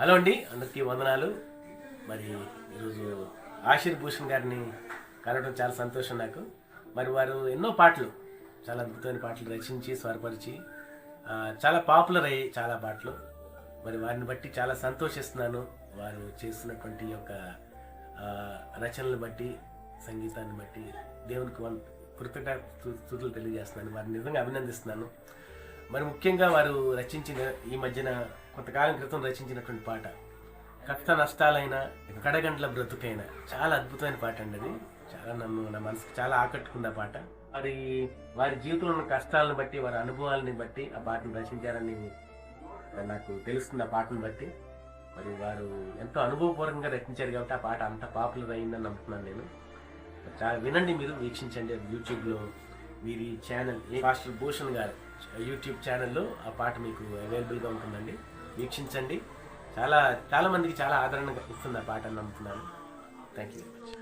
Hello అండి అందరికీ వందనాలు. మరి ఈరోజు ఆశీర్ భూషణ్ గారిని కలవడం చాలా సంతోషం నాకు. మరి వారు ఎన్నో పాటలు చాలా అద్భుతమైన పాటలు రచించి స్వరపరిచి చాలా పాపులర్ అయ్యాయి చాలా పాటలు. మరి వారిని బట్టి చాలా సంతోషిస్తున్నాను. వారు చేస్తున్నటువంటి యొక్క రచనలు బట్టి సంగీతాన్ని బట్టి దేవునికి వన్ కృతజ్ఞ తెలియజేస్తున్నాను. వారిని నిజంగా అభినందిస్తున్నాను. మరి ముఖ్యంగా వారు రచించిన ఈ మధ్యన కొంతకాలం క్రితం రచించినటువంటి పాట. కష్ట నష్టాలైన కడగండ్ల బ్రతుకైన. చాలా అద్భుతమైన పాట అండి అది. చాలా నన్ను నా మనసుకు చాలా ఆకట్టుకున్న పాట. మరి వారి జీవితంలో ఉన్న కష్టాలను బట్టి వారి అనుభవాలని బట్టి ఆ పాటను రచించారని నాకు తెలుస్తుంది ఆ పాటను బట్టి. మరి వారు ఎంతో అనుభవపూర్వకంగా రచించారు కాబట్టి ఆ పాట అంత పాపులర్ అయిందని నమ్ముతున్నాను నేను. చాలా వినండి మీరు వీక్షించండి. యూట్యూబ్లో వీరి ఛానల్ మాస్టర్ భూషణ్ గారు యూట్యూబ్ ఛానల్లో ఆ పాట మీకు అవైలబుల్గా ఉంటుందండి. వీక్షించండి. చాలా చాలామందికి చాలా ఆదరణగా ఇస్తుంది ఆ పాట నమ్ముతున్నాను. Thank you very much